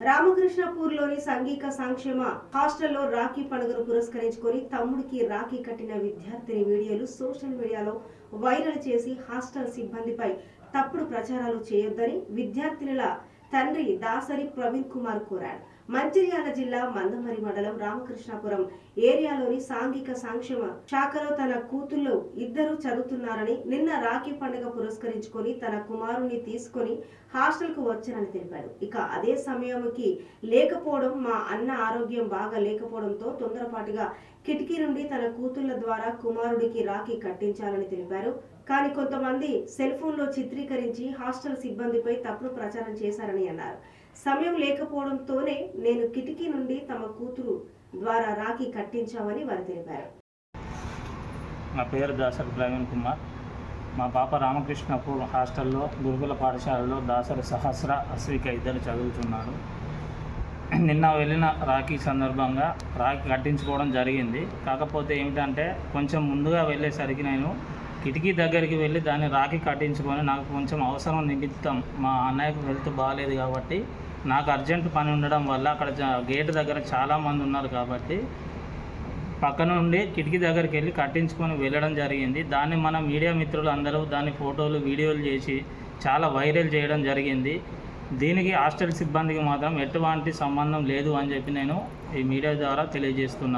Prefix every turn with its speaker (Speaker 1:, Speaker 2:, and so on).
Speaker 1: రామకృష్ణపూర్లోని సంఘిక సంక్షేమ హాస్టల్లో రాఖీ పండుగను పురస్కరించుకొని తమ్ముడికి రాఖీ కట్టిన విద్యార్థిని వీడియోలు సోషల్ మీడియాలో వైరల్ చేసి హాస్టల్ సిబ్బందిపై తప్పుడు ప్రచారాలు చేయొద్దని విద్యార్థినుల తండ్రి దాసరి ప్రవీణ్ కుమార్ కోరాడు మంచిర్యాల జిల్లా మందమరి మండలం రామకృష్ణాపురం ఏరియాలోని సాంఘిక సంక్షేమ శాఖలో తన కూతుళ్ళు ఇద్దరు చదువుతున్నారని నిన్న రాఖీ పండుగ పురస్కరించుకొని తన కుమారుణ్ణి తీసుకొని హాస్టల్కు వచ్చానని తెలిపాడు ఇక అదే సమయంకి లేకపోవడం మా అన్న ఆరోగ్యం బాగా లేకపోవడంతో తొందరపాటుగా కిటికీ నుండి తన కూతుళ్ళ ద్వారా కుమారుడికి రాఖీ కట్టించాలని తెలిపారు. కానీ కొంతమంది సెల్ ఫోన్లో చిత్రీకరించి హాస్టల్ సిబ్బందిపై తప్పుడు ప్రచారం చేశారని అన్నారు. సమయం లేకపోవడంతోనే నేను కిటికీ నుండి తమ కూతురు ద్వారా రాఖీ కట్టించామని వారు తెలిపారు.
Speaker 2: నా పేరు దాసరి ప్రవీణ్ కుమార్. మా పాప రామకృష్ణపూర్ హాస్టల్లో గురుకుల పాఠశాలలో దాసరి సహస్ర అశ్విక ఇద్దరు చదువుతున్నారు. నిన్న వెళ్ళిన రాఖీ సందర్భంగా రాఖీ కట్టించుకోవడం జరిగింది. కాకపోతే ఏమిటంటే కొంచెం ముందుగా వెళ్ళేసరికి నేను కిటికీ దగ్గరికి వెళ్ళి దాన్ని రాఖీ కట్టించుకొని నాకు కొంచెం అవసరం నిమిత్తం మా అన్నయ్యకు హెల్త్ బాగాలేదు కాబట్టి నాకు అర్జెంట్ పని ఉండడం వల్ల అక్కడ గేట్ దగ్గర చాలామంది ఉన్నారు కాబట్టి పక్క నుండి కిటికీ దగ్గరికి వెళ్ళి కట్టించుకొని వెళ్ళడం జరిగింది. దాన్ని మన మీడియా మిత్రులు అందరూ దాని ఫోటోలు వీడియోలు చేసి చాలా వైరల్ చేయడం జరిగింది. దీనికి హాస్టల్ సిబ్బందికి మాత్రం ఎటువంటి సంబంధం లేదు అని చెప్పి నేను ఈ మీడియా ద్వారా తెలియజేస్తున్నాను